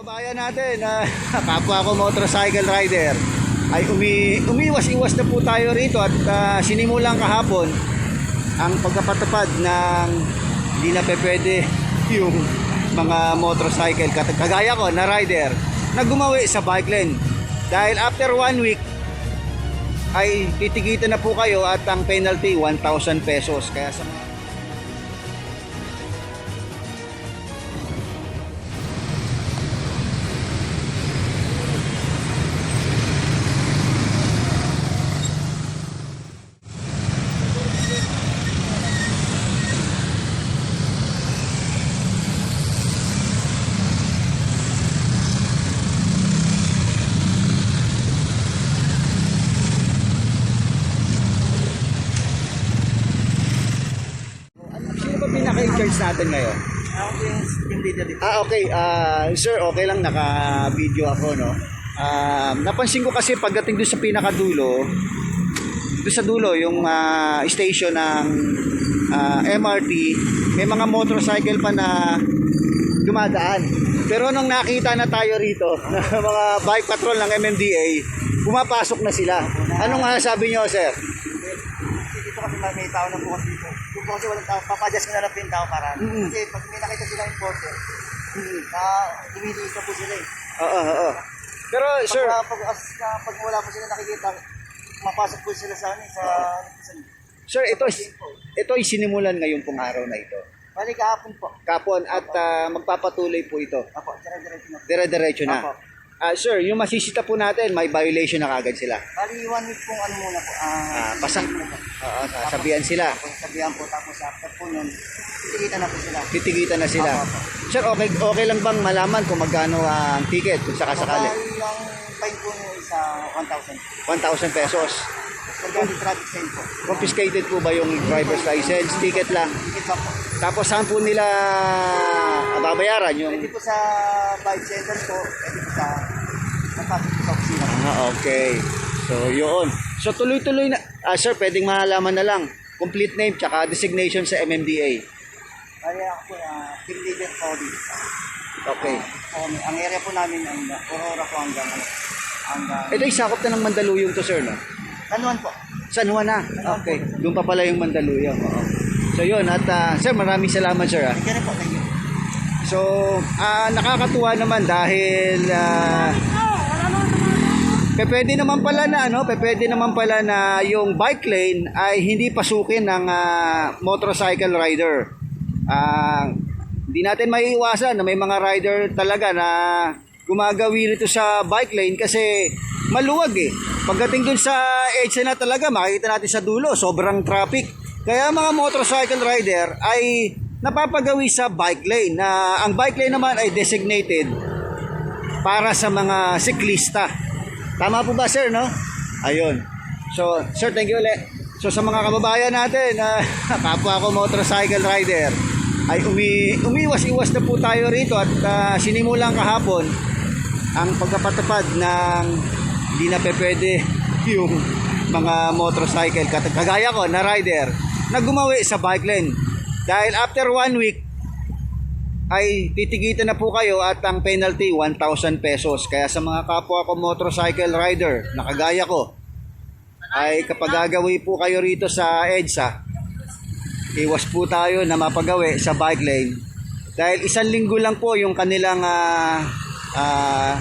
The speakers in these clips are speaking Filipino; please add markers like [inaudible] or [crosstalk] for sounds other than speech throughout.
kababayan natin, na [laughs] kapwa ko motorcycle rider, ay umi, umiwas-iwas na po tayo rito at ah, sinimulan kahapon ang pagkapatupad ng hindi na pwede yung mga motorcycle kagaya ko na rider na gumawi sa bike lane. Dahil after one week ay titigitan na po kayo at ang penalty 1,000 pesos. Kaya sa mga pinaka-in-charge natin ngayon? Ako po yung team dito. Ah, okay. Ah, sir, okay lang naka-video ako, no? Ah, napansin ko kasi pagdating doon sa pinakadulo, doon sa dulo, yung ah, station ng ah, MRT, may mga motorcycle pa na dumadaan. Pero nung nakita na tayo rito, [laughs] na mga bike patrol ng MMDA, pumapasok na sila. Anong sabi niyo, sir? Dito kasi may tao na bukas dito. Kung po kasi walang tao, papadjust ko na lang po yung tao para. Mm. Kasi pag may nakita sila yung porter, na dumidis na po sila eh. Oo, oo, oo. Pero, Pag, sir, uh, pag, as, uh, pag wala po sila nakikita, mapasok po sila sa ano, eh, sa, sa sir, ito, ito ay sinimulan ngayon pong araw na ito. Bali kahapon po. Kapon at ah, magpapatuloy po ito. Apo, dire-diretso na. Dire-diretso na. Apo. Ah, sir, yung masisita po natin, may violation na kagad sila. Bali one week pong ano muna po. Ah, Ah, pasak. Oo, sasabihan sila. Tapos sabihan po, tapos after po nun, titigita na po sila. Titigitan na sila. Apo. Sir, okay okay lang bang malaman kung magkano ang ticket kung sakasakali? Bali ang fine po nyo isa 1,000. 1,000 pesos. Pagdating traffic sign po. Confiscated po ba yung driver's license? Ticket lang. Ticket po. Tapos saan po nila babayaran yung... Pwede po sa bike center po, pwede po sa sa opisina. Ah, okay. So, yun. So, tuloy-tuloy na. Ah, sir, pwedeng malaman na lang. Complete name tsaka designation sa MMDA. Kaya ako po, uh, team leader dito. Okay. Um, ang area po namin ang uh, Aurora po hanggang hanggang Ito ay sakop na ng Mandaluyong to, sir, no? Tanuan po. San Juan na. Okay. Doon pa pala yung Mandaluyong. Oo. So, yun. At, ah, sir, maraming salamat, sir. Ah. Thank you po, thank you. So, ah, nakakatuwa naman dahil ah, pe- pwede naman pala na ano, pwede naman pala na yung bike lane ay hindi pasukin ng ah, motorcycle rider. Ah, hindi natin maiiwasan na may mga rider talaga na gumagawi rito sa bike lane kasi maluwag eh. Pagdating dun sa EDSA na talaga, makikita natin sa dulo, sobrang traffic. Kaya mga motorcycle rider ay napapagawi sa bike lane na ang bike lane naman ay designated para sa mga siklista. Tama po ba sir, no? Ayun. So, sir, thank you ulit. So, sa mga kababayan natin, na [laughs] kapwa ko motorcycle rider, ay umi, umiwas-iwas na po tayo rito at ah, sinimulan kahapon ang pagkapatupad ng hindi na pe pwede [laughs] yung mga motorcycle kagaya ko na rider na gumawi sa bike lane. Dahil after one week, ay titigitan na po kayo at ang penalty 1,000 pesos. Kaya sa mga kapwa ko motorcycle rider na kagaya ko, ay kapag gagawi po kayo rito sa EDSA, iwas po tayo na mapagawi sa bike lane. Dahil isang linggo lang po yung kanilang ah, ah,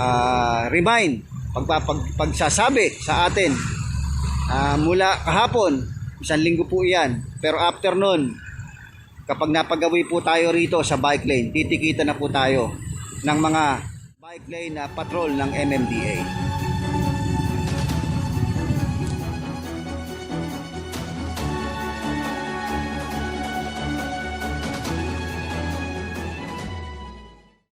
ah, remind, pagpapag, pagsasabi sa atin. Ah, mula kahapon, isang linggo po iyan. Pero after nun, kapag napagawi po tayo rito sa bike lane, titikita na po tayo ng mga bike lane na patrol ng MMDA.